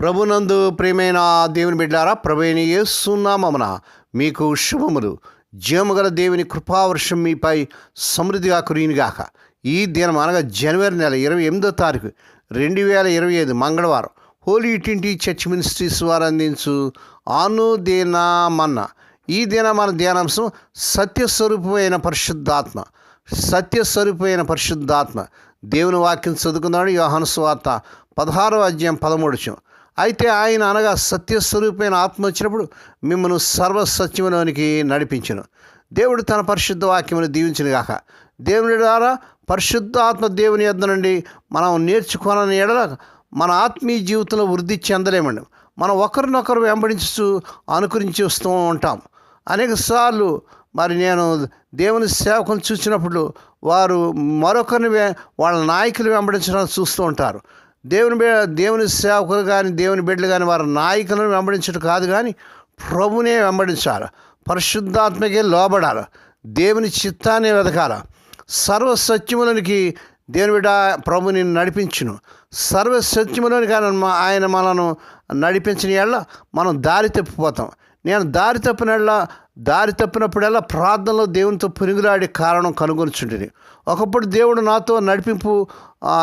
ప్రభునందు ప్రియమైన దేవుని బిడ్డారా ప్రభుని యేసునామమున మీకు శుభములు. జీవముగల దేవుని కృపావర్షం మీపై సమృద్ధిగా కురియునిగాక. ఈ దినం అనగా జనవరి నెల ఇరవై ఎనిమిదో తారీఖు రెండు వేల ఇరవై ఐదు మంగళవారం హోలీ ట్వంటీ చర్చ్ మినిస్ట్రీస్ వారు అందించు అనుదినమన్న. ఈ దిన మన ధ్యానాంశం సత్యస్వరూపమైన పరిశుద్ధాత్మ సత్యస్వరూపమైన పరిశుద్ధాత్మ. దేవుని వాక్యం చదువుకున్నాడు యోహాను స్వార్త పదహారో అధ్యాయం పదమూడుచం అయితే ఆయన అనగా సత్యస్వరూపమైన ఆత్మ వచ్చినప్పుడు మిమ్మల్ని సర్వసత్యములోనికి నడిపించను. దేవుడు తన పరిశుద్ధ వాక్యమును దీవించను గాక. దేవుని ద్వారా పరిశుద్ధ ఆత్మ దేవుని యొద్ద నుండి మనం నేర్చుకోనని ఎడల మన ఆత్మీయ జీవితంలో వృద్ధి చెందలేమండి. మనం ఒకరినొకరు వెంబడించు అనుకరించి వస్తూ ఉంటాం. అనేక సార్లు మరి నేను దేవుని సేవకుని చూసినప్పుడు వారు మరొకరిని వాళ్ళ నాయకులు వెంబడించడానికి చూస్తూ ఉంటారు. దేవుని దేవుని సేవకులు కానీ దేవుని బిడ్డలు కానీ వారి నాయకులను వెంబడించడం కాదు కానీ ప్రభునే వెంబడించాలి. పరిశుద్ధాత్మకే లోబడాలి. దేవుని చిత్తాన్ని వెతకాల. సర్వసత్యములనికి దేవుని బిడ్డ ప్రభుని నడిపించును. సర్వ సత్యములోనికి ఆయన ఆయన మనను నడిపించిన ఎళ్ళ మనం దారి తప్పిపోతాం. నేను దారి తప్పినల్లా దారి తప్పినప్పుడల్లా ప్రార్థనలో దేవునితో పురుగులాడే కారణం కనుగొనుచుంటుంది ఒకప్పుడు దేవుడు నాతో నడిపింపు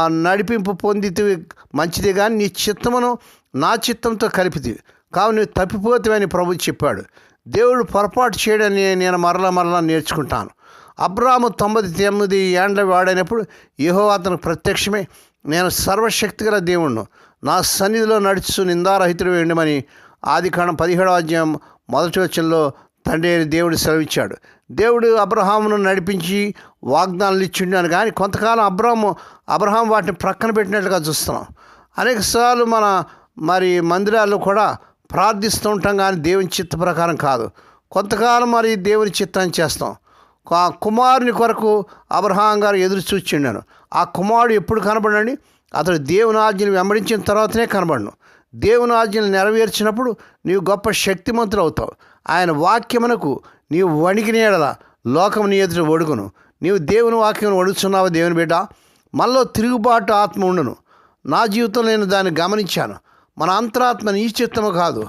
నడిపింపు పొందితే మంచిది కానీ నీ చిత్తమును నా చిత్తంతో కలిపితే కావు నువ్వు తప్పిపోతావని ప్రభు చెప్పాడు. దేవుడు పొరపాటు చేయడని నేను మరలా మరలా నేర్చుకుంటాను. అబ్రాము తొంభై తొమ్మిది ఏండ్ల వాడైనప్పుడు యహో అతను ప్రత్యక్షమే నేను సర్వశక్తి గల దేవుణ్ణు నా సన్నిధిలో నడుచు నిందారహితుడు వేయమని ఆది కాండం పదిహేడవ అధ్యాయం మొదటి వచనంలో తండ్రి అయిన దేవుడు సెలవిచ్చాడు. దేవుడు అబ్రహామును నడిపించి వాగ్దానాలు ఇచ్చిండు కానీ కొంతకాలం అబ్రహాము అబ్రహాం వాటిని ప్రక్కన పెట్టినట్లుగా చూస్తున్నాం. అనేకసార్లు మన మరి మందిరాల్లో కూడా ప్రార్థిస్తూ ఉంటాం కానీ దేవుని చిత్త ప్రకారం కాదు. కొంతకాలం మరి దేవుని చిత్తాన్ని చేస్తాం. ఆ కుమారుని కొరకు అబ్రహాం గారు ఎదురు చూచిండాను. ఆ కుమారుడు ఎప్పుడు కనబడండి? అతడు దేవుని ఆజ్ఞను వెంబడించిన తర్వాతనే కనబడను. దేవుని ఆజ్ఞలు నెరవేర్చినప్పుడు నీవు గొప్ప శక్తిమంతులు అవుతావు. ఆయన వాక్యమునకు నీవు వణికిన ఎడల లోకం నీ ఎదుట ఒడుగును. నీవు దేవుని వాక్యం వడుచున్నావు దేవుని బిడ్డ? మనలో తిరుగుబాటు ఆత్మ ఉండును. నా జీవితంలో నేను దాన్ని గమనించాను. మన అంతరాత్మ నీ చిత్తము కాదు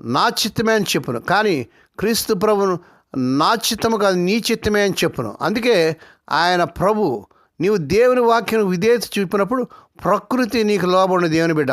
నా చిత్తమే అని చెప్పును. కానీ క్రీస్తు ప్రభును నా చిత్తము కాదు నీ చిత్తమే అని చెప్పును. అందుకే ఆయన ప్రభు నీవు దేవుని వాక్యం విధేయత చూపినప్పుడు ప్రకృతి నీకు లోబడిన దేవుని బిడ్డ.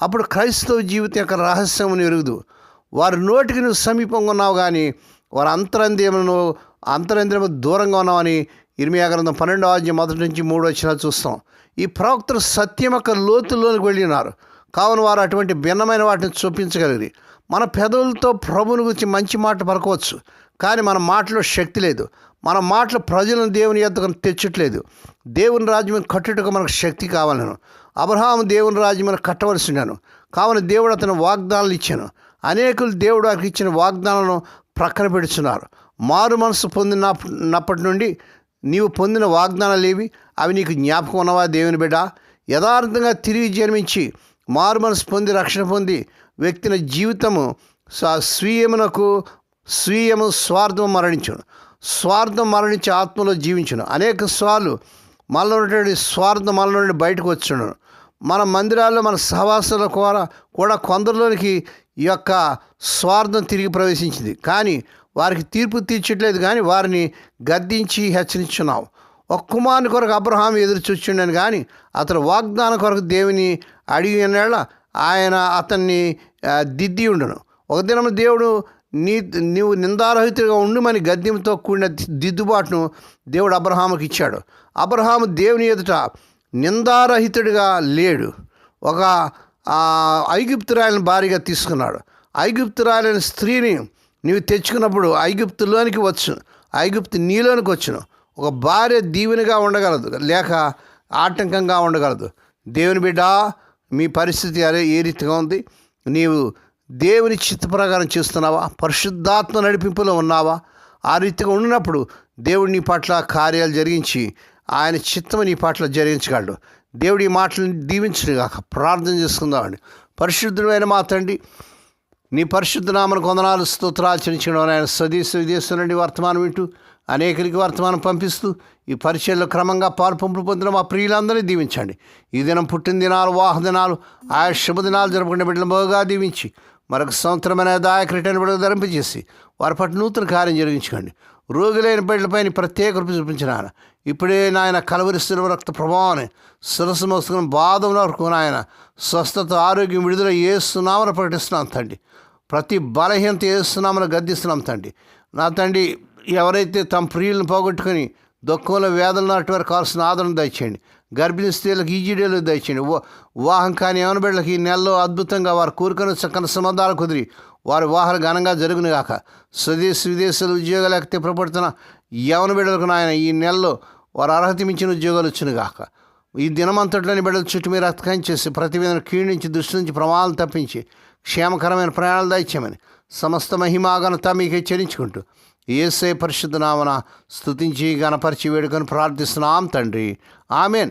అప్పుడు క్రైస్తవ జీవితం యొక్క రహస్యం ఎరుగుదు వారి నోటికి నువ్వు సమీపంగా ఉన్నావు కానీ వారి అంతరంద్రియమును అంతరంద్రియము దూరంగా ఉన్నావని ఇరిమియా గ్రంథం పన్నెండో అధ్యాయం మొదటి నుంచి మూడు వచ్చినా చూస్తాం. ఈ ప్రవక్తలు సత్యం యొక్క లోతుల్లోనికి వెళ్ళినారు. కావున వారు అటువంటి భిన్నమైన వాటిని చూపించగలిగి మన పెదవులతో ప్రభుని గురించి మంచి మాట పలకవచ్చు. కానీ మన మాటలో శక్తి లేదు. మన మాటలు ప్రజలను దేవుని ఎద్దకు తెచ్చట్లేదు. దేవుని రాజ్యం కట్టుటకు మనకు శక్తి కావాలను. అబ్రహాం దేవుని రాజ్యమును కట్టవలసి ఉన్నాను కావున దేవుడు అతను వాగ్దానాలు ఇచ్చాను. అనేకులు దేవుడు వారికి ఇచ్చిన వాగ్దానాలను ప్రక్కన పెడుతున్నారు మారు మనసు పొందినప్పటి నుండి నీవు పొందిన వాగ్దానాలు ఏవి? అవి నీకు జ్ఞాపకం ఉన్నవా దేవుని బిడ్డ? యథార్థంగా తిరిగి జన్మించి మారు మనసు పొంది రక్షణ పొంది వ్యక్తిని జీవితము స్వీయమునకు స్వీయము స్వార్థం మరణించును. స్వార్థం మరణించి ఆత్మలో జీవించును. అనేక సార్లు మనలో ఉన్నటువంటి స్వార్థం మనలో నుండి బయటకు వచ్చును. మన మందిరాల్లో మన సహవాసాల కూడా కూడా కొందరిలోనికి ఈ యొక్క స్వార్థం తిరిగి ప్రవేశించింది. కానీ వారికి తీర్పు తీర్చట్లేదు. కానీ వారిని గద్దించి హెచ్చరించున్నావు ఒక కుమారుని కొరకు అబ్రహాం ఎదురు చూచుండను. కానీ అతను వాగ్దానం కొరకు దేవుని అడిగిన ఆయన అతన్ని దిద్ది ఉండను. ఒక దినం దేవుడు నీ నీవు నిందారహితుడిగా మన గద్యంతో కూడిన దిద్దుబాటును దేవుడు అబ్రహాముకి ఇచ్చాడు. అబ్రహాము దేవుని ఎదుట నిందారహితుడిగా లేడు. ఒక ఐగుప్తురాయలను భారీగా తీసుకున్నాడు. ఐగుప్తురాయలైన స్త్రీని నీవు తెచ్చుకున్నప్పుడు ఐగుప్తులోనికి వచ్చు ఐగుప్తు నీలోనికి వచ్చును. ఒక భార్య దీవెనగా ఉండగలదు లేక ఆటంకంగా ఉండగలదు. దేవుని బిడ్డ మీ పరిస్థితి అదే ఏ రీతిగా ఉంది? నీవు దేవుని చిత్త ప్రకారం చేస్తున్నావా? పరిశుద్ధాత్మ నడిపింపులో ఉన్నావా? ఆ రీతిగా ఉన్నప్పుడు దేవుడు నీ పట్ల కార్యాలు జరిగించి ఆయన చిత్తము నీ పట్ల జరిగించగలడు. దేవుడి మాటలను దీవించడు కాక ప్రార్థన చేసుకుందామండి. పరిశుద్ధమైన మాత్రండి నీ పరిశుద్ధ నామను కొందనాలు స్తోత్రాలు చెల్లించడం ఆయన స్వదేశ విదేశం నుండి వర్తమానం వింటూ అనేకరికి వర్తమానం పంపిస్తూ ఈ పరిచయలో క్రమంగా పాల్పంపులు పొందిన మా ప్రియులందరినీ దీవించండి. ఈ దినం పుట్టిన దినాలు వాహ దినాలు ఆయా శుభదినాలు జరుపుకునే బిడ్డలు బాగా దీవించి మరొక సంవత్సరమైన దాయక రిటర్న్ బిడ్డలు ధరింపజేసి వారి పట్ల నూతన కార్యం జరిగించుకోండి. రోగులైన బిడ్డలపైన ప్రత్యేక కృప చూపించిన ఆయన. ఇప్పుడే నాయన కలవరిస్తున్న రక్త ప్రభావాన్ని శిరస్సు మోసుకుని బాధం వరకు నాయన స్వస్థత ఆరోగ్యం విడుదల ఏస్తున్నామని ప్రకటిస్తున్నాం తండ్రి. ప్రతి బలహీనత ఏస్తున్నామని గద్దిస్తున్నాం తండ్రి. నా తండ్రి ఎవరైతే తమ ప్రియులను పోగొట్టుకొని దుఃఖంలో వేదన నాటి వారు కావాల్సిన ఆదరణ దయచేయండి. గర్భిణీ స్త్రీలకు ఈజీడీలు దయచేయండి. వివాహం కాని యవన ఈ నెలలో అద్భుతంగా వారు కోరుకొని చక్కని సంబంధాలు కుదిరి. వారి వివాహాలు ఘనంగా జరుగునుగాక స్వదేశ విదేశాలు ఉద్యోగాలు ఎక్కితే ప్రపడుతున్న యవన బిడ్డలకు నాయన ఈ నెలలో వారు అర్హత మించిన ఉద్యోగాలు వచ్చినగాక ఈ దినమంతట్లోని బిడ్డల చుట్టూ మీరు రక్తకం చేసి ప్రతి మీద కీడించి దృష్టి నుంచి ప్రమాదాలు తప్పించి క్షేమకరమైన ప్రయాణాలు దయచేయమని సమస్త మహిమాగనత మీకే చెల్లించుకుంటూ ఏసే పరిశుద్ధ నామన స్థుతించి గణపరిచి వేడుకొని ప్రార్థిస్తున్నాం తండ్రి. ఆమెన్.